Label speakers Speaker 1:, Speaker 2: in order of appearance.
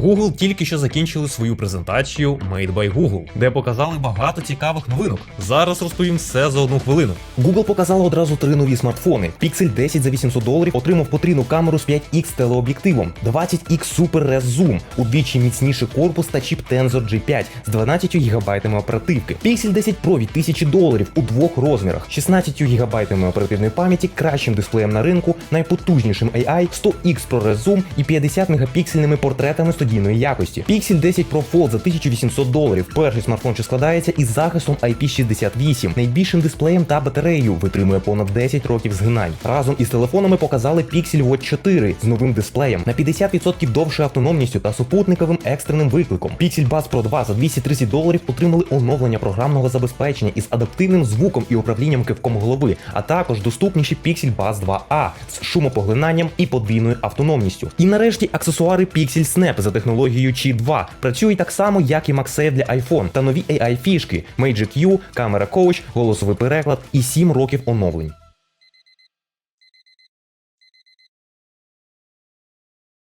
Speaker 1: Google тільки що закінчили свою презентацію Made by Google, де показали багато цікавих новинок. Зараз розповім все за одну хвилину.
Speaker 2: Google показала одразу три нові смартфони. Pixel 10 за 800 доларів отримав потрійну камеру з 5X телеоб'єктивом, 20X Super Res Zoom, удвічі міцніший корпус та чіп Tensor G5 з 12 ГБ оперативки. Pixel 10 Pro від 1000 доларів у двох розмірах, 16 ГБ оперативної пам'яті, кращим дисплеєм на ринку, найпотужнішим AI, 100X ProRes Zoom і 50 мегапіксельними портретами студійної якості. Pixel 10 Pro Fold за 1800 доларів. Перший смартфон, що складається із захистом IP68, найбільшим дисплеєм та батареєю, витримує понад 10 років згинань. Разом із телефонами показали Pixel Watch 4 з новим дисплеєм на 50% довшою автономністю та супутниковим екстреним викликом. Pixel Buds Pro 2 за 230 доларів отримали оновлення програмного забезпечення із адаптивним звуком і управлінням кивком голови, а також доступніші Pixel Buds 2A з шумопоглинанням і подвійною автономністю. І нарешті аксесуари Pixel Snap за технологією Qi 2 Працює так само, як і MagSafe для iPhone. Та нові AI фішки. Magic Q, камера Coach, голосовий переклад і 7 років оновлень.